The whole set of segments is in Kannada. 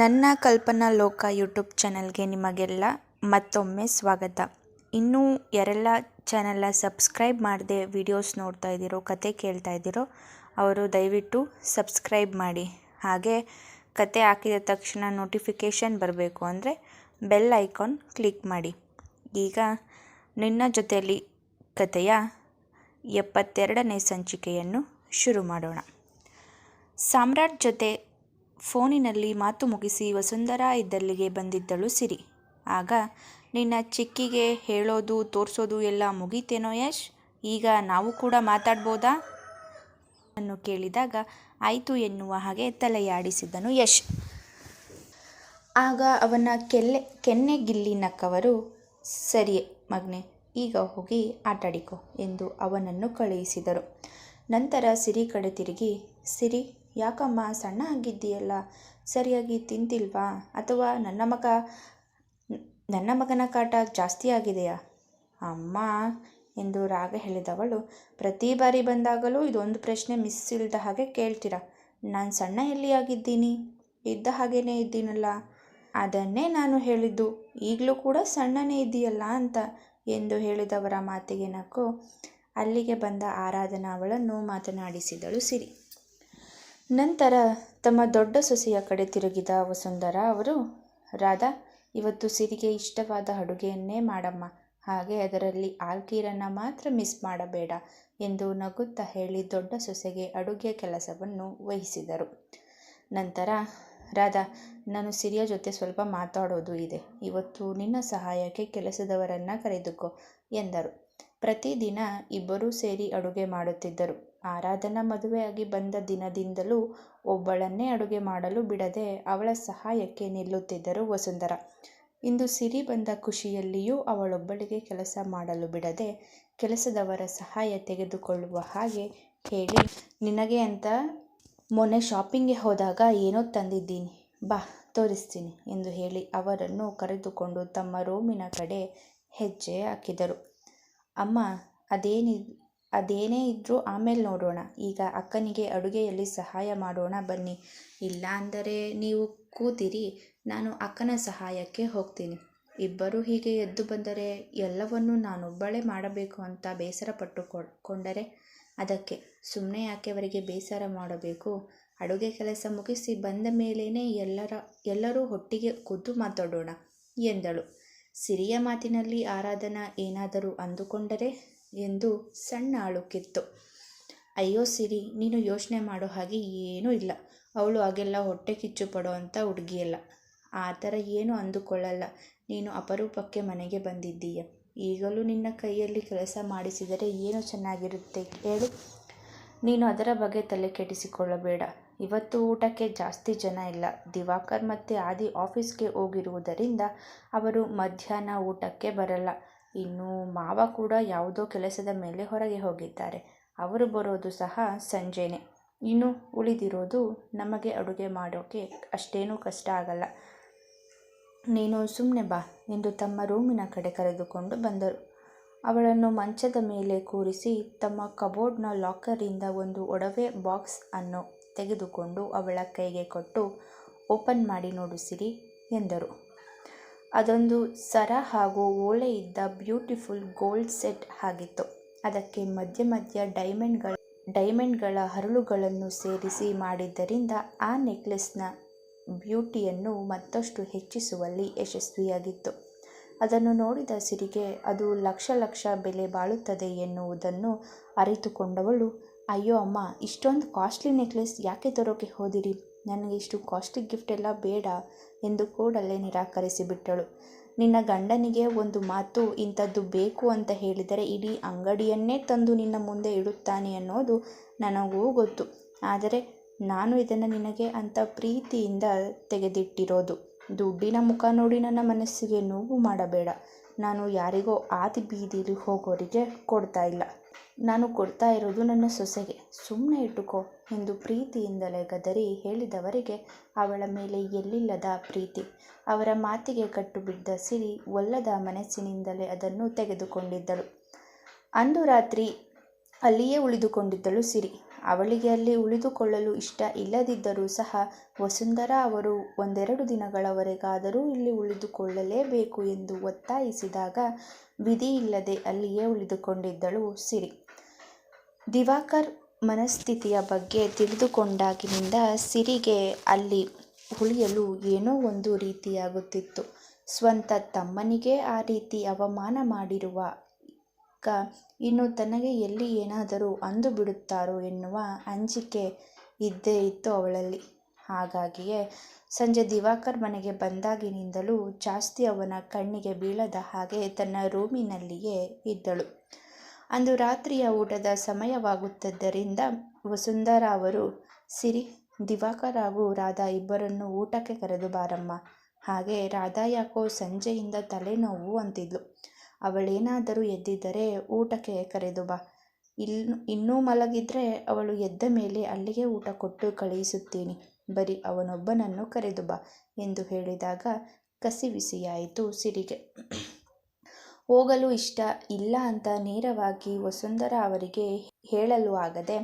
ನನ್ನ ಕಲ್ಪನಾ ಲೋಕ ಯೂಟ್ಯೂಬ್ ಚಾನಲ್ಗೆ ನಿಮಗೆಲ್ಲ ಮತ್ತೊಮ್ಮೆ ಸ್ವಾಗತ. ಇನ್ನೂ ಯಾರೆಲ್ಲ ಚಾನಲ್ನ ಸಬ್ಸ್ಕ್ರೈಬ್ ಮಾಡದೆ ವಿಡಿಯೋಸ್ ನೋಡ್ತಾ ಇದ್ದೀರೋ, ಕತೆ ಕೇಳ್ತಾ ಇದ್ದೀರೋ, ಅವರು ದಯವಿಟ್ಟು ಸಬ್ಸ್ಕ್ರೈಬ್ ಮಾಡಿ. ಹಾಗೆ ಕತೆ ಹಾಕಿದ ತಕ್ಷಣ ನೋಟಿಫಿಕೇಷನ್ ಬರಬೇಕು ಅಂದರೆ ಬೆಲ್ ಐಕಾನ್ ಕ್ಲಿಕ್ ಮಾಡಿ. ಈಗ ನಿನ್ನ ಜೊತೆಯಲ್ಲಿ ಕತೆಯ ಎಪ್ಪತ್ತೆರಡನೇ ಸಂಚಿಕೆಯನ್ನು ಶುರು ಮಾಡೋಣ. ಸಾಮ್ರಾಟ್ ಜೊತೆ ಫೋನಿನಲ್ಲಿ ಮಾತು ಮುಗಿಸಿ ವಸುಂಧರಾ ಇದ್ದಲ್ಲಿಗೆ ಬಂದಿದ್ದಳು ಸಿರಿ. ಆಗ, ನಿನ್ನ ಚಿಕ್ಕಿಗೆ ಹೇಳೋದು, ತೋರಿಸೋದು ಎಲ್ಲ ಮುಗೀತೇನೋ ಯಶ್? ಈಗ ನಾವು ಕೂಡ ಮಾತಾಡ್ಬೋದಾ? ಅನ್ನು ಕೇಳಿದಾಗ ಆಯಿತು ಎನ್ನುವ ಹಾಗೆ ತಲೆಯಾಡಿಸಿದನು ಯಶ್. ಆಗ ಅವನ ಕೆಲ್ಲೆ ಕೆನ್ನೆಗಿಲ್ಲಿ ನಕ್ಕವರು, ಸರಿಯೇ ಮಗ್ನೆ, ಈಗ ಹೋಗಿ ಆಟಾಡಿಕೊ ಎಂದು ಅವನನ್ನು ಕಳುಹಿಸಿದರು. ನಂತರ ಸಿರಿ ಕಡೆ ತಿರುಗಿ, ಸಿರಿ ಯಾಕಮ್ಮ ಸಣ್ಣ ಆಗಿದ್ದೀಯಲ್ಲ? ಸರಿಯಾಗಿ ತಿಂತಿಲ್ವಾ? ಅಥವಾ ನನ್ನ ಮಗ, ನನ್ನ ಮಗನ ಕಾಟ ಜಾಸ್ತಿ ಆಗಿದೆಯಾ? ಅಮ್ಮ ಎಂದು ರಾಗ ಹೇಳಿದವಳು, ಪ್ರತಿ ಬಾರಿ ಬಂದಾಗಲೂ ಇದೊಂದು ಪ್ರಶ್ನೆ ಮಿಸ್ ಇಲ್ಲದ ಹಾಗೆ ಕೇಳ್ತೀರ? ನಾನು ಸಣ್ಣ ಎಲ್ಲಿ ಆಗಿದ್ದೀನಿ? ಇದ್ದ ಹಾಗೇನೇ ಇದ್ದೀನಲ್ಲ. ಅದನ್ನೇ ನಾನು ಹೇಳಿದ್ದು. ಈಗಲೂ ಕೂಡ ಸಣ್ಣನೇ ಇದೆಯಲ್ಲ ಅಂತ ಎಂದು ಹೇಳಿದವರ ಮಾತಿಗೆ ನಕ್ಕು. ಅಲ್ಲಿಗೆ ಬಂದ ಆರಾಧನಾ ಅವಳನ್ನು ಮಾತನಾಡಿಸಿದಳು ಸಿರಿ. ನಂತರ ತಮ್ಮ ದೊಡ್ಡ ಸೊಸೆಯ ಕಡೆ ತಿರುಗಿದ ವಸುಂಧರಾ ಅವರು, ರಾಧಾ, ಇವತ್ತು ಸಿರಿಗೆ ಇಷ್ಟವಾದ ಅಡುಗೆಯನ್ನೇ ಮಾಡಮ್ಮ. ಹಾಗೆ ಅದರಲ್ಲಿ ಆಲ್ಕೀರನ್ನು ಮಾತ್ರ ಮಿಸ್ ಮಾಡಬೇಡ ಎಂದು ನಗುತ್ತಾ ಹೇಳಿ ದೊಡ್ಡ ಸೊಸೆಗೆ ಅಡುಗೆ ಕೆಲಸವನ್ನು ವಹಿಸಿದರು. ನಂತರ, ರಾಧಾ, ನಾನು ಸಿರಿಯ ಜೊತೆ ಸ್ವಲ್ಪ ಮಾತಾಡೋದು ಇದೆ. ಇವತ್ತು ನಿನ್ನ ಸಹಾಯಕ್ಕೆ ಕೆಲಸದವರನ್ನು ಕರೆದುಕೋ ಎಂದರು. ಪ್ರತಿದಿನ ಇಬ್ಬರೂ ಸೇರಿ ಅಡುಗೆ ಮಾಡುತ್ತಿದ್ದರು. ಆರಾಧನಾ ಮದುವೆಯಾಗಿ ಬಂದ ದಿನದಿಂದಲೂ ಒಬ್ಬಳನ್ನೇ ಅಡುಗೆ ಮಾಡಲು ಬಿಡದೆ ಅವಳ ಸಹಾಯಕ್ಕೆ ನಿಲ್ಲುತ್ತಿದ್ದರು ವಸುಂಧರ. ಇಂದು ಸಿರಿ ಬಂದ ಖುಷಿಯಲ್ಲಿಯೂ ಅವಳೊಬ್ಬಳಿಗೆ ಕೆಲಸ ಮಾಡಲು ಬಿಡದೆ ಕೆಲಸದವರ ಸಹಾಯ ತೆಗೆದುಕೊಳ್ಳುವ ಹಾಗೆ ಹೇಳಿ, ನಿನಗೆ ಅಂತ ಮೊನ್ನೆ ಶಾಪಿಂಗ್ಗೆ ಹೋದಾಗ ಏನೋ ತಂದಿದ್ದೀನಿ, ಬಾ ತೋರಿಸ್ತೀನಿ ಎಂದು ಹೇಳಿ ಅವರನ್ನು ಕರೆದುಕೊಂಡು ತಮ್ಮ ರೂಮಿನ ಕಡೆ ಹೆಜ್ಜೆ ಹಾಕಿದರು. ಅಮ್ಮ ಅದೇನಿ ಅದೇನೇ ಇದ್ದರೂ ಆಮೇಲೆ ನೋಡೋಣ. ಈಗ ಅಕ್ಕನಿಗೆ ಅಡುಗೆಯಲ್ಲಿ ಸಹಾಯ ಮಾಡೋಣ ಬನ್ನಿ. ಇಲ್ಲ ಅಂದರೆ ನೀವು ಕೂತಿರಿ, ನಾನು ಅಕ್ಕನ ಸಹಾಯಕ್ಕೆ ಹೋಗ್ತೀನಿ. ಇಬ್ಬರು ಹೀಗೆ ಎದ್ದು ಬಂದರೆ ಎಲ್ಲವನ್ನೂ ನಾನೊಬ್ಬಳೇ ಮಾಡಬೇಕು ಅಂತ ಬೇಸರ ಪಟ್ಟುಕೊಂಡರೆ ಅದಕ್ಕೆ? ಸುಮ್ಮನೆ ಯಾಕೆ ಅವರಿಗೆ ಬೇಸರ ಮಾಡಬೇಕು? ಅಡುಗೆ ಕೆಲಸ ಮುಗಿಸಿ ಬಂದ ಮೇಲೇ ಎಲ್ಲರ, ಎಲ್ಲರೂ ಒಟ್ಟಿಗೆ ಕುದ್ದು ಮಾತಾಡೋಣ ಎಂದಳು. ಸಿರಿಯ ಮಾತಿನಲ್ಲಿ ಆರಾಧನಾ ಏನಾದರೂ ಅಂದುಕೊಂಡರೆ? ಎಂದು ಸಣ್ಣ ಅಳುಕಿತ್ತು ಅಯ್ಯೋ ಸಿರಿ, ನೀನು ಯೋಚನೆ ಮಾಡೋ ಹಾಗೆ ಏನೂ ಇಲ್ಲ. ಅವಳು ಹಾಗೆಲ್ಲ ಹೊಟ್ಟೆ ಕಿಚ್ಚು ಪಡೋ ಅಂಥ ಹುಡುಗಿಯಲ್ಲ. ಆ ಥರ ಏನೂ ಅಂದುಕೊಳ್ಳಲ್ಲ. ನೀನು ಅಪರೂಪಕ್ಕೆ ಮನೆಗೆ ಬಂದಿದ್ದೀಯ. ಈಗಲೂ ನಿನ್ನ ಕೈಯಲ್ಲಿ ಕೆಲಸ ಮಾಡಿಸಿದರೆ ಏನು ಚೆನ್ನಾಗಿರುತ್ತೆ ಹೇಳು. ನೀನು ಅದರ ಬಗ್ಗೆ ತಲೆ ಕೆಡಿಸಿಕೊಳ್ಳಬೇಡ. ಇವತ್ತು ಊಟಕ್ಕೆ ಜಾಸ್ತಿ ಜನ ಇಲ್ಲ. ದಿವಾಕರ್ ಮತ್ತು ಆದಿ ಆಫೀಸ್ಗೆ ಹೋಗಿರುವುದರಿಂದ ಅವರು ಮಧ್ಯಾಹ್ನ ಊಟಕ್ಕೆ ಬರಲ್ಲ. ಇನ್ನು ಮಾವ ಕೂಡ ಯಾವುದೋ ಕೆಲಸದ ಮೇಲೆ ಹೊರಗೆ ಹೋಗಿದ್ದಾರೆ. ಅವರು ಬರೋದು ಸಹ ಸಂಜೆನೆ. ಇನ್ನು ಉಳಿದಿರೋದು ನಮಗೆ ಅಡುಗೆ ಮಾಡೋಕ್ಕೆ ಅಷ್ಟೇನೂ ಕಷ್ಟ ಆಗಲ್ಲ. ನೀನು ಸುಮ್ಮನೆ ಬಾ ಎಂದು ತಮ್ಮ ರೂಮಿನ ಕಡೆ ಕರೆದುಕೊಂಡು ಬಂದರು. ಅವಳನ್ನು ಮಂಚದ ಮೇಲೆ ಕೂರಿಸಿ ತಮ್ಮ ಕಬೋರ್ಡ್ನ ಲಾಕರಿಂದ ಒಂದು ಒಡವೆ ಬಾಕ್ಸ್ ಅನ್ನು ತೆಗೆದುಕೊಂಡು ಅವಳ ಕೈಗೆ ಕೊಟ್ಟು, ಓಪನ್ ಮಾಡಿ ನೋಡಿಸಿರಿ ಎಂದರು. ಅದೊಂದು ಸರ ಹಾಗೂ ಓಲೆ ಇದ್ದ ಬ್ಯೂಟಿಫುಲ್ ಗೋಲ್ಡ್ ಸೆಟ್ ಆಗಿತ್ತು. ಅದಕ್ಕೆ ಮಧ್ಯ ಮಧ್ಯ ಡೈಮಂಡ್ಗಳ ಡೈಮಂಡ್ಗಳ ಹರಳುಗಳನ್ನು ಸೇರಿಸಿ ಮಾಡಿದ್ದರಿಂದ ಆ ನೆಕ್ಲೆಸ್ನ ಬ್ಯೂಟಿಯನ್ನು ಮತ್ತಷ್ಟು ಹೆಚ್ಚಿಸುವಲ್ಲಿ ಯಶಸ್ವಿಯಾಗಿತ್ತು. ಅದನ್ನು ನೋಡಿದ ಸಿರಿಗೆ, ಅದು ಲಕ್ಷ ಲಕ್ಷ ಬೆಲೆ ಬಾಳುತ್ತದೆ ಎನ್ನುವುದನ್ನು ಅರಿತುಕೊಂಡವಳು, ಅಯ್ಯೋ ಅಮ್ಮ, ಇಷ್ಟೊಂದು ಕಾಸ್ಟ್ಲಿ ನೆಕ್ಲೆಸ್ ಯಾಕೆ ತರೋಕೆ ಹೋದಿರಿ? ನನಗೆ ಇಷ್ಟು ಕಾಸ್ಟ್ಲಿ ಗಿಫ್ಟ್ ಎಲ್ಲ ಬೇಡ ಎಂದು ಕೂಡಲೇ ನಿರಾಕರಿಸಿಬಿಟ್ಟಳು. ನಿನ್ನ ಗಂಡನಿಗೆ ಒಂದು ಮಾತು ಇಂಥದ್ದು ಬೇಕು ಅಂತ ಹೇಳಿದರೆ ಇಡೀ ಅಂಗಡಿಯನ್ನೇ ತಂದು ನಿನ್ನ ಮುಂದೆ ಇಡುತ್ತಾನೆ ಅನ್ನೋದು ನನಗೂ ಗೊತ್ತು. ಆದರೆ ನಾನು ಇದನ್ನು ನಿನಗೆ ಅಂತ ಪ್ರೀತಿಯಿಂದ ತೆಗೆದಿಟ್ಟಿರೋದು. ದುಡ್ಡಿನ ಮುಖ ನೋಡಿ ನನ್ನ ಮನಸ್ಸಿಗೆ ನೋವು ಮಾಡಬೇಡ. ನಾನು ಯಾರಿಗೋ ಆದಿ ಬೀದಿಲಿ ಹೋಗೋರಿಗೆ ಕೊಡ್ತಾ ಇಲ್ಲ. ನಾನು ಕೊಡ್ತಾ ಇರೋದು ನನ್ನ ಸೊಸೆಗೆ. ಸುಮ್ಮನೆ ಇಟ್ಟುಕೋ ಎಂದು ಪ್ರೀತಿಯಿಂದಲೇ ಗದರಿ ಹೇಳಿದವರಿಗೆ ಅವಳ ಮೇಲೆ ಎಲ್ಲಿಲ್ಲದ ಪ್ರೀತಿ. ಅವರ ಮಾತಿಗೆ ಕಟ್ಟುಬಿದ್ದ ಸಿರಿ ಒಲ್ಲದ ಮನಸ್ಸಿನಿಂದಲೇ ಅದನ್ನು ತೆಗೆದುಕೊಂಡಿದ್ದಳು. ಅಂದು ರಾತ್ರಿ ಅಲ್ಲಿಯೇ ಉಳಿದುಕೊಂಡಿದ್ದಳು ಸಿರಿ. ಅವಳಿಗೆ ಅಲ್ಲಿ ಉಳಿದುಕೊಳ್ಳಲು ಇಷ್ಟ ಇಲ್ಲದಿದ್ದರೂ ಸಹ ವಸುಂಧರಾ ಅವರು ಒಂದೆರಡು ದಿನಗಳವರೆಗಾದರೂ ಇಲ್ಲಿ ಉಳಿದುಕೊಳ್ಳಲೇಬೇಕು ಎಂದು ಒತ್ತಾಯಿಸಿದಾಗ ವಿಧಿಯಿಲ್ಲದೆ ಅಲ್ಲಿಯೇ ಉಳಿದುಕೊಂಡಿದ್ದಳು ಸಿರಿ. ದಿವಾಕರ್ ಮನಸ್ಥಿತಿಯ ಬಗ್ಗೆ ತಿಳಿದುಕೊಂಡಾಗಿನಿಂದ ಸಿರಿಗೆ ಅಲ್ಲಿ ಉಳಿಯಲು ಏನೋ ಒಂದು ರೀತಿಯಾಗುತ್ತಿತ್ತು. ಸ್ವಂತ ತಮ್ಮನಿಗೆ ಆ ರೀತಿ ಅವಮಾನ ಮಾಡಿರುವ ಇನ್ನು ತನಗೆ ಎಲ್ಲಿ ಏನಾದರೂ ಅಂದು ಬಿಡುತ್ತಾರೋ ಎನ್ನುವ ಅಂಜಿಕೆ ಇದ್ದೇ ಇತ್ತು ಅವಳಲ್ಲಿ. ಹಾಗಾಗಿಯೇ ಸಂಜೆ ದಿವಾಕರ್ ಮನೆಗೆ ಬಂದಾಗಿನಿಂದಲೂ ಜಾಸ್ತಿ ಅವನ ಕಣ್ಣಿಗೆ ಬೀಳದ ಹಾಗೆ ತನ್ನ ರೂಮಿನಲ್ಲಿಯೇ ಇದ್ದಳು. ಅಂದು ರಾತ್ರಿಯ ಊಟದ ಸಮಯವಾಗುತ್ತಿದ್ದರಿಂದ ವಸುಂಧರಾ ಅವರು, ಸಿರಿ, ದಿವಾಕರ್ ಹಾಗೂ ರಾಧಾ ಇಬ್ಬರನ್ನು ಊಟಕ್ಕೆ ಕರೆದು ಬಾರಮ್ಮ. ಹಾಗೆ ರಾಧಾ ಯಾಕೋ ಸಂಜೆಯಿಂದ ತಲೆನೋವು ಅಂತಿದ್ಲು. ಅವಳೇನಾದರೂ ಎದ್ದಿದ್ದರೆ ಊಟಕ್ಕೆ ಕರೆದು ಬಾ. ಇನ್ನು ಇನ್ನೂ ಮಲಗಿದ್ರೆ ಅವಳು ಎದ್ದ ಮೇಲೆ ಅಲ್ಲಿಗೆ ಊಟ ಕೊಟ್ಟು ಕಳುಹಿಸುತ್ತೀನಿ. ಬರೀ ಅವನೊಬ್ಬನನ್ನು ಕರೆದು ಬಾ ಎಂದು ಹೇಳಿದಾಗ ಕಸಿವಿಸಿಯಾಯಿತು ಸಿರಿಗೆ. ಹೋಗಲು ಇಷ್ಟ ಇಲ್ಲ ಅಂತ ನೇರವಾಗಿ ವಸುಂಧರಾ ಅವರಿಗೆ ಹೇಳಲು ಆಗದೆ,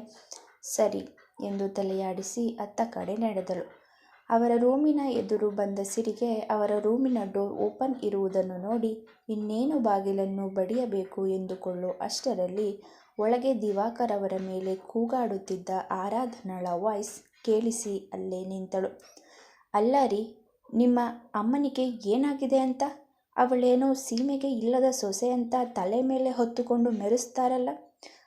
ಸರಿ ಎಂದು ತಲೆಯಾಡಿಸಿ ಅತ್ತ ಕಡೆ ನಡೆದಳು. ಅವರ ರೂಮಿನ ಎದುರು ಬಂದ ಸಿರಿಗೆ ಅವರ ರೂಮಿನ ಡೋರ್ ಓಪನ್ ಇರುವುದನ್ನು ನೋಡಿ, ಇನ್ನೇನು ಬಾಗಿಲನ್ನು ಬಡಿಯಬೇಕು ಎಂದುಕೊಳ್ಳೋ ಅಷ್ಟರಲ್ಲಿ ಒಳಗೆ ದಿವಾಕರ್ ಅವರ ಮೇಲೆ ಕೂಗಾಡುತ್ತಿದ್ದ ಆರಾಧನಳ ವಾಯ್ಸ್ ಕೇಳಿಸಿ ಅಲ್ಲೇ ನಿಂತಳು. ಅಲ್ಲ ರೀ, ನಿಮ್ಮ ಅಮ್ಮನಿಗೆ ಏನಾಗಿದೆ ಅಂತ? ಅವಳೇನೋ ಸೀಮೆಗೆ ಇಲ್ಲದ ಸೊಸೆ ಅಂತ ತಲೆ ಮೇಲೆ ಹೊತ್ತುಕೊಂಡು ಮೆರೆಸ್ತಾರಲ್ಲ.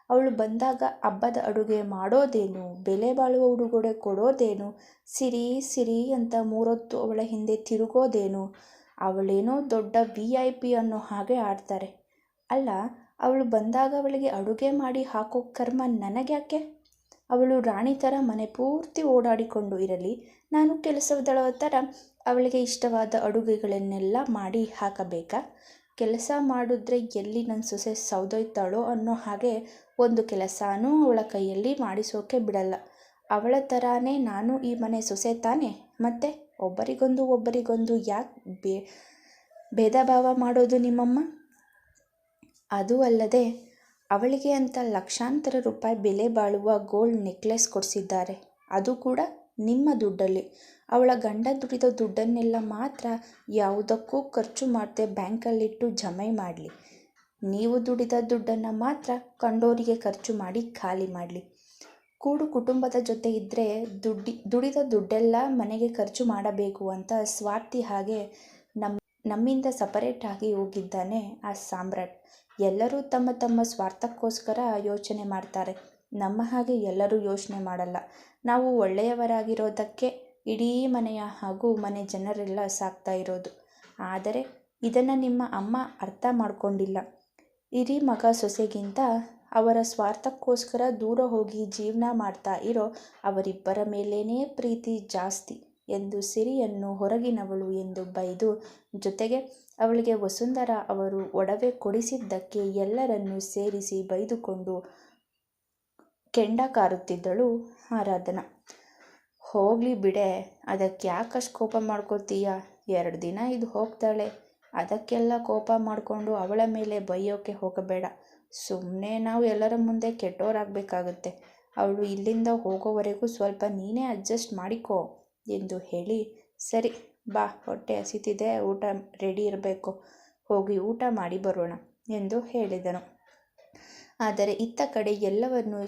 ಅವಳು ಬಂದಾಗ ಹಬ್ಬದ ಅಡುಗೆ ಮಾಡೋದೇನು? ಬೆಲೆ ಬಾಳುವ ಉಡುಗೊರೆ ಕೊಡೋದೇನು? ಸಿರಿ ಸಿರಿ ಅಂತ ಮೂರೊತ್ತು ಅವಳ ಹಿಂದೆ ತಿರುಗೋದೇನು? ಅವಳೇನೋ ದೊಡ್ಡ ವಿ ಐ ಪಿ ಅನ್ನೋ ಹಾಗೆ ಆಡ್ತಾರೆ. ಅಲ್ಲ, ಅವಳು ಬಂದಾಗ ಅವಳಿಗೆ ಅಡುಗೆ ಮಾಡಿ ಹಾಕೋ ಕರ್ಮ ನನಗ್ಯಾಕೆ? ಅವಳು ರಾಣಿ ಥರ ಮನೆ ಪೂರ್ತಿ ಓಡಾಡಿಕೊಂಡು ಇರಲಿ. ನಾನು ಕೆಲಸದಳ ಥರ ಅವಳಿಗೆ ಇಷ್ಟವಾದ ಅಡುಗೆಗಳನ್ನೆಲ್ಲ ಮಾಡಿ ಹಾಕಬೇಕಾ? ಕೆಲಸ ಮಾಡಿದ್ರೆ ಎಲ್ಲಿ ನನ್ನ ಸೊಸೆ ಸೌದೊಯ್ತಾಳೋ ಅನ್ನೋ ಹಾಗೆ ಒಂದು ಕೆಲಸನೂ ಅವಳ ಕೈಯಲ್ಲಿ ಮಾಡಿಸೋಕೆ ಬಿಡಲ್ಲ. ಅವಳ ಥರಾನೇ ನಾನು ಈ ಮನೆ ಸೊಸೆ ತಾನೆ? ಮತ್ತೆ ಒಬ್ಬರಿಗೊಂದು ಒಬ್ಬರಿಗೊಂದು ಯಾಕೆ ಬೇ ಭೇದ ಭಾವ ಮಾಡೋದು ನಿಮ್ಮಮ್ಮ? ಅದು ಅಲ್ಲದೆ ಅವಳಿಗೆ ಅಂತ ಲಕ್ಷಾಂತರ ರೂಪಾಯಿ ಬೆಲೆ ಬಾಳುವ ಗೋಲ್ಡ್ ನೆಕ್ಲೆಸ್ ಕೊಡಿಸಿದ್ದಾರೆ. ಅದು ಕೂಡ ನಿಮ್ಮ ದುಡ್ಡಲ್ಲಿ. ಅವಳ ಗಂಡ ದುಡಿದ ದುಡ್ಡನ್ನೆಲ್ಲ ಮಾತ್ರ ಯಾವುದಕ್ಕೂ ಖರ್ಚು ಮಾಡದೆ ಬ್ಯಾಂಕಲ್ಲಿಟ್ಟು ಜಮೆ ಮಾಡಲಿ. ನೀವು ದುಡಿದ ದುಡ್ಡನ್ನು ಮಾತ್ರ ಕಂಡೋರಿಗೆ ಖರ್ಚು ಮಾಡಿ ಖಾಲಿ ಮಾಡಲಿ. ಕೂಡು ಕುಟುಂಬದ ಜೊತೆ ಇದ್ದರೆ ದುಡ್ಡಿ, ದುಡಿದ ದುಡ್ಡೆಲ್ಲ ಮನೆಗೆ ಖರ್ಚು ಮಾಡಬೇಕು ಅಂತ ಸ್ವಾರ್ಥಿ ಹಾಗೆ ನಮ್ಮ ನಮ್ಮಿಂದ ಸಪರೇಟ್ ಆಗಿ ಹೋಗಿದ್ದಾನೆ ಆ ಸಾಮ್ರಾಟ್. ಎಲ್ಲರೂ ತಮ್ಮ ತಮ್ಮ ಸ್ವಾರ್ಥಕ್ಕೋಸ್ಕರ ಯೋಚನೆ ಮಾಡ್ತಾರೆ. ನಮ್ಮ ಹಾಗೆ ಎಲ್ಲರೂ ಯೋಚನೆ ಮಾಡಲ್ಲ. ನಾವು ಒಳ್ಳೆಯವರಾಗಿರೋದಕ್ಕೆ ಇಡೀ ಮನೆಯ ಹಾಗೂ ಮನೆ ಜನರೆಲ್ಲ ಸಾಕ್ತಾ ಇರೋದು. ಆದರೆ ಇದನ್ನು ನಿಮ್ಮ ಅಮ್ಮ ಅರ್ಥ ಮಾಡ್ಕೊಂಡಿಲ್ಲ. ಇಡೀ ಮಗ ಸೊಸೆಗಿಂತ ಅವರ ಸ್ವಾರ್ಥಕ್ಕೋಸ್ಕರ ದೂರ ಹೋಗಿ ಜೀವನ ಮಾಡ್ತಾ ಇರೋ ಅವರಿಬ್ಬರ ಮೇಲೇನೇ ಪ್ರೀತಿ ಜಾಸ್ತಿ ಎಂದು ಸಿರಿಯನ್ನು ಹೊರಗಿನವಳು ಎಂದು ಬೈದು, ಜೊತೆಗೆ ಅವಳಿಗೆ ವಸುಂಧರ ಅವರು ಒಡವೆ ಕೊಡಿಸಿದ್ದಕ್ಕೆ ಎಲ್ಲರನ್ನೂ ಸೇರಿಸಿ ಬೈದುಕೊಂಡು ಕೆಂಡ ಕಾರುತ್ತಿದ್ದಳು ಆರಾಧನಾ. ಹೋಗಲಿ ಬಿಡೆ, ಅದಕ್ಕೆ ಯಾಕಷ್ಟು ಕೋಪ ಮಾಡ್ಕೋತೀಯ? ಎರಡು ದಿನ ಇದು ಹೋಗ್ತಾಳೆ. ಅದಕ್ಕೆಲ್ಲ ಕೋಪ ಮಾಡಿಕೊಂಡು ಅವಳ ಮೇಲೆ ಬೈಯೋಕೆ ಹೋಗಬೇಡ. ಸುಮ್ಮನೆ ನಾವು ಎಲ್ಲರ ಮುಂದೆ ಕೆಟ್ಟೋರಾಗಬೇಕಾಗುತ್ತೆ. ಅವಳು ಇಲ್ಲಿಂದ ಹೋಗೋವರೆಗೂ ಸ್ವಲ್ಪ ನೀನೇ ಅಡ್ಜಸ್ಟ್ ಮಾಡಿಕೋ ಎಂದು ಹೇಳಿ, ಸರಿ, ಬಾ, ಹೊಟ್ಟೆ ಹಸಿತಿದೆ, ಊಟ ರೆಡಿ ಇರಬೇಕು. ಹೋಗಿ ಊಟ ಮಾಡಿ ಬರೋಣ ಎಂದು ಹೇಳಿದನು. ಆದರೆ ಇತ್ತ ಕಡೆ ಎಲ್ಲವನ್ನೂ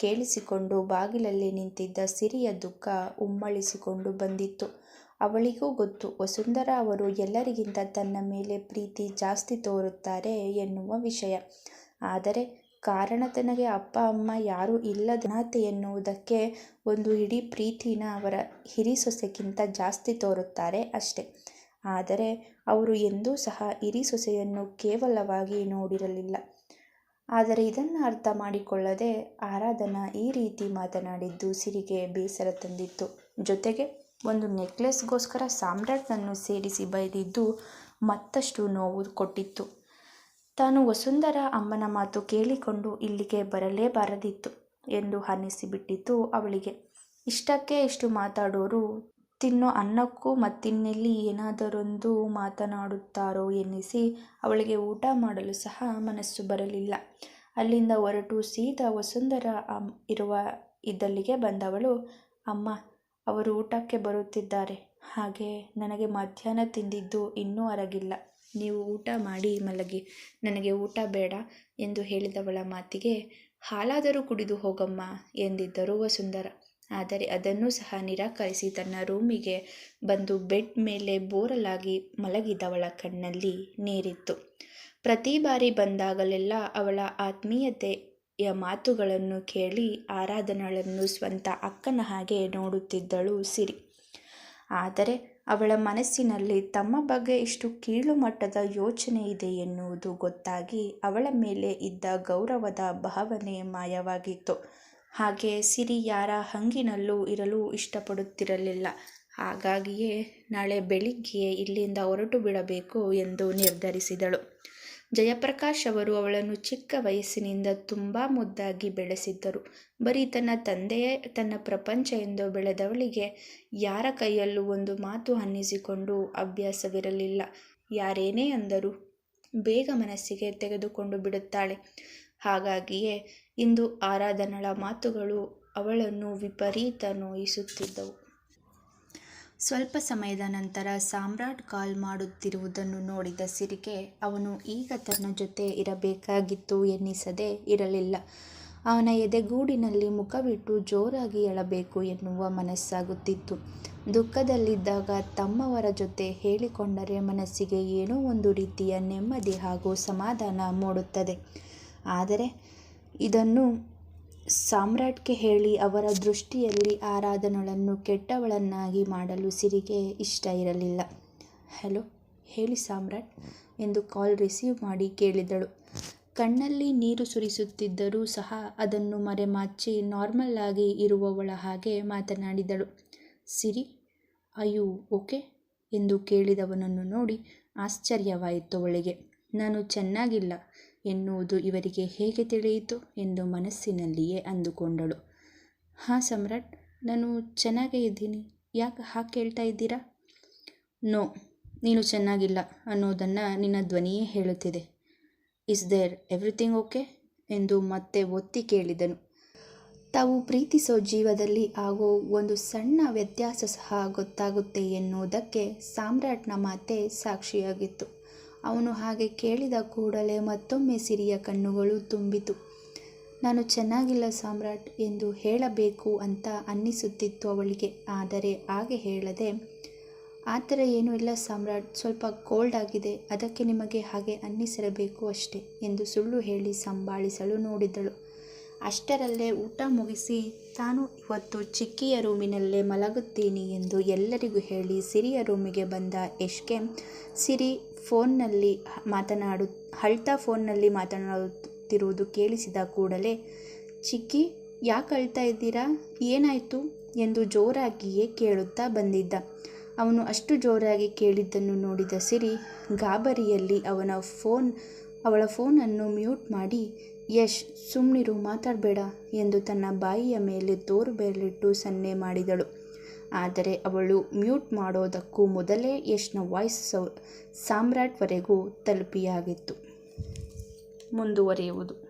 ಕೇಳಿಸಿಕೊಂಡು ಬಾಗಿಲಲ್ಲಿ ನಿಂತಿದ್ದ ಸಿರಿಯ ದುಃಖ ಉಮ್ಮಳಿಸಿಕೊಂಡು ಬಂದಿತ್ತು. ಅವಳಿಗೂ ಗೊತ್ತು, ವಸುಂಧರಾ ಅವರು ಎಲ್ಲರಿಗಿಂತ ತನ್ನ ಮೇಲೆ ಪ್ರೀತಿ ಜಾಸ್ತಿ ತೋರುತ್ತಾರೆ ಎನ್ನುವ ವಿಷಯ. ಆದರೆ ಕಾರಣ ತನಗೆ ಅಪ್ಪ, ಅಮ್ಮ ಯಾರೂ ಇಲ್ಲದ ಅನಾಥೆ ಎನ್ನುವುದಕ್ಕೆ ಒಂದು ಇಡೀ ಪ್ರೀತಿನ ಅವರ ಹಿರಿ ಸೊಸೆಗಿಂತ ಜಾಸ್ತಿ ತೋರುತ್ತಾರೆ ಅಷ್ಟೆ. ಆದರೆ ಅವರು ಎಂದೂ ಸಹ ಹಿರಿ ಸೊಸೆಯನ್ನು ಕೇವಲವಾಗಿ ನೋಡಿರಲಿಲ್ಲ. ಆದರೆ ಇದನ್ನು ಅರ್ಥ ಮಾಡಿಕೊಳ್ಳದೆ ಆರಾಧನಾ ಈ ರೀತಿ ಮಾತನಾಡಿದ್ದು ಸಿರಿಗೆ ಬೇಸರ ತಂದಿತ್ತು. ಜೊತೆಗೆ ಒಂದು ನೆಕ್ಲೆಸ್ಗೋಸ್ಕರ ಸಾಮ್ರಾಟ್ನನ್ನು ಸೇರಿಸಿ ಬೈದಿದ್ದು ಮತ್ತಷ್ಟು ನೋವು ಕೊಟ್ಟಿತ್ತು. ತಾನು ವಸುಂಧರ ಅಮ್ಮನ ಮಾತು ಕೇಳಿಕೊಂಡು ಇಲ್ಲಿಗೆ ಬರಲೇಬಾರದಿತ್ತು ಎಂದು ಅನ್ನಿಸಿಬಿಟ್ಟಿತ್ತು ಅವಳಿಗೆ. ಇಷ್ಟಕ್ಕೆ ಇಷ್ಟು ಮಾತಾಡೋರು ತಿನ್ನೋ ಅನ್ನಕ್ಕೂ ಮತ್ತಿನ್ನೆಲ್ಲಿ ಏನಾದರೊಂದು ಮಾತನಾಡುತ್ತಾರೋ ಎನ್ನಿಸಿ ಅವಳಿಗೆ ಊಟ ಮಾಡಲು ಸಹ ಮನಸ್ಸು ಬರಲಿಲ್ಲ. ಅಲ್ಲಿಂದ ಹೊರಟು ಸೀದಾ ವಸುಂಧರ ಇರುವ ಇದ್ದಲ್ಲಿಗೆ ಬಂದವಳು, ಅಮ್ಮ, ಅವರು ಊಟಕ್ಕೆ ಬರುತ್ತಿದ್ದಾರೆ. ಹಾಗೆ ನನಗೆ ಮಧ್ಯಾಹ್ನ ತಿಂದಿದ್ದು ಇನ್ನೂ ಅರಗಿಲ್ಲ. ನೀವು ಊಟ ಮಾಡಿ ಮಲಗಿ. ನನಗೆ ಊಟ ಬೇಡ ಎಂದು ಹೇಳಿದವಳ ಮಾತಿಗೆ, ಹಾಲಾದರೂ ಕುಡಿದು ಹೋಗಮ್ಮ ಎಂದಿದ್ದರು ವಸುಂಧರ. ಆದರೆ ಅದನ್ನು ಸಹ ನಿರಾಕರಿಸಿ ತನ್ನ ರೂಮಿಗೆ ಬಂದು ಬೆಡ್ ಮೇಲೆ ಬೋರಲಾಗಿ ಮಲಗಿದವಳ ಕಣ್ಣಲ್ಲಿ ನೀರಿತ್ತು. ಪ್ರತಿ ಬಾರಿ ಬಂದಾಗಲೆಲ್ಲ ಅವಳ ಆತ್ಮೀಯತೆಯ ಮಾತುಗಳನ್ನು ಕೇಳಿ ಆರಾಧನಳನ್ನು ಸ್ವಂತ ಅಕ್ಕನ ಹಾಗೆ ನೋಡುತ್ತಿದ್ದಳು ಸಿರಿ. ಆದರೆ ಅವಳ ಮನಸ್ಸಿನಲ್ಲಿ ತಮ್ಮ ಬಗ್ಗೆ ಇಷ್ಟು ಕೀಳು ಮಟ್ಟದ ಯೋಚನೆ ಇದೆ ಎನ್ನುವುದು ಗೊತ್ತಾಗಿ ಅವಳ ಮೇಲೆ ಇದ್ದ ಗೌರವದ ಭಾವನೆ ಮಾಯವಾಗಿತ್ತು. ಹಾಗೆ ಸಿರಿ ಯಾರ ಹಂಗಿನಲ್ಲೂ ಇರಲು ಇಷ್ಟಪಡುತ್ತಿರಲಿಲ್ಲ. ಹಾಗಾಗಿಯೇ ನಾಳೆ ಬೆಳಿಗ್ಗೆ ಇಲ್ಲಿಂದ ಹೊರಟು ಬಿಡಬೇಕು ಎಂದು ನಿರ್ಧರಿಸಿದಳು. ಜಯಪ್ರಕಾಶ್ ಅವರು ಅವಳನ್ನು ಚಿಕ್ಕ ವಯಸ್ಸಿನಿಂದ ತುಂಬ ಮುದ್ದಾಗಿ ಬೆಳೆಸಿದ್ದರು. ಬರೀ ತನ್ನ ತಂದೆಯೇ ತನ್ನ ಪ್ರಪಂಚ ಎಂದು ಬೆಳೆದವಳಿಗೆ ಯಾರ ಕೈಯಲ್ಲೂ ಒಂದು ಮಾತು ಅನ್ನಿಸಿಕೊಂಡು ಅಭ್ಯಾಸವಿರಲಿಲ್ಲ ಯಾರೇನೇ ಅಂದರೂ ಬೇಗ ಮನಸ್ಸಿಗೆ ತೆಗೆದುಕೊಂಡು ಬಿಡುತ್ತಾಳೆ. ಹಾಗಾಗಿಯೇ ಇಂದು ಆರಾಧನಳ ಮಾತುಗಳು ಅವಳನ್ನು ವಿಪರೀತ ನೋಯಿಸುತ್ತಿದ್ದವು. ಸ್ವಲ್ಪ ಸಮಯದ ನಂತರ ಸಾಮ್ರಾಟ್ ಕಾಲ್ ಮಾಡುತ್ತಿರುವುದನ್ನು ನೋಡಿದ ಸಿರಿಗೆ ಅವನು ಈಗ ತನ್ನ ಜೊತೆ ಇರಬೇಕಾಗಿತ್ತು ಎನ್ನಿಸದೆ ಇರಲಿಲ್ಲ. ಅವನ ಎದೆಗೂಡಿನಲ್ಲಿ ಮುಖವಿಟ್ಟು ಜೋರಾಗಿ ಅಳಬೇಕು ಎನ್ನುವ ಮನಸ್ಸಾಗುತ್ತಿತ್ತು. ದುಃಖದಲ್ಲಿದ್ದಾಗ ತಮ್ಮವರ ಜೊತೆ ಹೇಳಿಕೊಂಡರೆ ಮನಸ್ಸಿಗೆ ಏನೋ ಒಂದು ರೀತಿಯ ನೆಮ್ಮದಿ ಹಾಗೂ ಸಮಾಧಾನ ಮೂಡುತ್ತದೆ. ಆದರೆ ಇದನ್ನು ಸಾಮ್ರಾಟ್ಗೆ ಹೇಳಿ ಅವರ ದೃಷ್ಟಿಯಲ್ಲಿ ಆರಾಧನಳನ್ನು ಕೆಟ್ಟವಳನ್ನಾಗಿ ಮಾಡಲು ಸಿರಿಗೆ ಇಷ್ಟ ಇರಲಿಲ್ಲ. ಹಲೋ, ಹೇಳಿ ಸಾಮ್ರಾಟ್, ಎಂದು ಕಾಲ್ ರಿಸೀವ್ ಮಾಡಿ ಕೇಳಿದಳು. ಕಣ್ಣಲ್ಲಿ ನೀರು ಸುರಿಸುತ್ತಿದ್ದರೂ ಸಹ ಅದನ್ನು ಮರೆಮಾಚಿ ನಾರ್ಮಲ್ ಆಗಿ ಇರುವವಳ ಹಾಗೆ ಮಾತನಾಡಿದಳು. ಸಿರಿ, ಅಯ್ಯೋ, ಓಕೆ, ಎಂದು ಕೇಳಿದವನನ್ನು ನೋಡಿ ಆಶ್ಚರ್ಯವಾಯಿತು ಅವಳಿಗೆ. ನಾನು ಚೆನ್ನಾಗಿಲ್ಲ. ಎನ್ನುವುದು ಇವರಿಗೆ ಹೇಗೆ ತಿಳಿಯಿತು ಎಂದು ಮನಸ್ಸಿನಲ್ಲಿಯೇ ಅಂದುಕೊಂಡಳು. ಹಾಂ ಸಮ್ರಾಟ್, ನಾನು ಚೆನ್ನಾಗೇ ಇದ್ದೀನಿ. ಯಾಕೆ ಹಾಗೆ ಕೇಳ್ತಾ ಇದ್ದೀರಾ? ನೋ, ನೀನು ಚೆನ್ನಾಗಿಲ್ಲ ಅನ್ನೋದನ್ನು ನಿನ್ನ ಧ್ವನಿಯೇ ಹೇಳುತ್ತಿದೆ. ಇಸ್ ದೇರ್ ಎವ್ರಿಥಿಂಗ್ ಓಕೆ ಎಂದು ಮತ್ತೆ ಒತ್ತಿ ಕೇಳಿದನು. ತಾವು ಪ್ರೀತಿಸೋ ಜೀವದಲ್ಲಿ ಆಗೋ ಒಂದು ಸಣ್ಣ ವ್ಯತ್ಯಾಸ ಸಹ ಗೊತ್ತಾಗುತ್ತೆ ಎನ್ನುವುದಕ್ಕೆ ಸಾಮ್ರಾಟ್ನ ಮಾತೆ ಸಾಕ್ಷಿಯಾಗಿತ್ತು. ಅವನು ಹಾಗೆ ಕೇಳಿದ ಕೂಡಲೇ ಮತ್ತೊಮ್ಮೆ ಸಿರಿಯ ಕಣ್ಣುಗಳು ತುಂಬಿತು. ನಾನು ಚೆನ್ನಾಗಿಲ್ಲ ಸಾಮ್ರಾಟ್ ಎಂದು ಹೇಳಬೇಕು ಅಂತ ಅನ್ನಿಸುತ್ತಿತ್ತು ಅವಳಿಗೆ. ಆದರೆ ಹಾಗೆ ಹೇಳದೆ, ಆ ಥರ ಏನೂ ಇಲ್ಲ ಸಾಮ್ರಾಟ್, ಸ್ವಲ್ಪ ಕೋಲ್ಡ್ ಆಗಿದೆ, ಅದಕ್ಕೆ ನಿಮಗೆ ಹಾಗೆ ಅನ್ನಿಸಿರಬೇಕು ಅಷ್ಟೇ ಎಂದು ಸುಳ್ಳು ಹೇಳಿ ಸಂಭಾಳಿಸಲು ನೋಡಿದಳು. ಅಷ್ಟರಲ್ಲೇ ಊಟ ಮುಗಿಸಿ, ತಾನು ಇವತ್ತು ಚಿಕ್ಕಿಯ ರೂಮಿನಲ್ಲೇ ಮಲಗುತ್ತೀನಿ ಎಂದು ಎಲ್ಲರಿಗೂ ಹೇಳಿ ಸಿರಿಯ ರೂಮಿಗೆ ಬಂದ ಯಶ್ಗೆ, ಸಿರಿ ಫೋನ್ನಲ್ಲಿ ಮಾತನಾಡು, ಅಳ್ತಾ ಫೋನ್ನಲ್ಲಿ ಮಾತನಾಡುತ್ತಿರುವುದು ಕೇಳಿಸಿದ ಕೂಡಲೇ, ಚಿಕ್ಕಿ, ಯಾಕೆ ಅಳ್ತಾ ಇದ್ದೀರಾ? ಏನಾಯಿತು? ಎಂದು ಜೋರಾಗಿಯೇ ಕೇಳುತ್ತಾ ಬಂದಿದ್ದ. ಅವನು ಅಷ್ಟು ಜೋರಾಗಿ ಕೇಳಿದ್ದನ್ನು ನೋಡಿದ ಸಿರಿ ಗಾಬರಿಯಲ್ಲಿ ಅವನ ಫೋನ್ ಅವಳ ಫೋನನ್ನು ಮ್ಯೂಟ್ ಮಾಡಿ, ಯಶ್ ಸುಮ್ಮನಿರು ಮಾತಾಡಬೇಡ ಎಂದು ತನ್ನ ಬಾಯಿಯ ಮೇಲೆ ತೋರು ಬೆರಳಿಟ್ಟು ಸನ್ನೆ ಮಾಡಿದಳು. ಆದರೆ ಅವಳು ಮ್ಯೂಟ್ ಮಾಡೋದಕ್ಕೂ ಮೊದಲೇ ಯಶ್ನ ವಾಯ್ಸ್ ಸೌ, ಸಾಮ್ರಾಟ್ವರೆಗೂ ತಲುಪಿಯಾಗಿತ್ತು. ಮುಂದುವರಿಯುವುದು.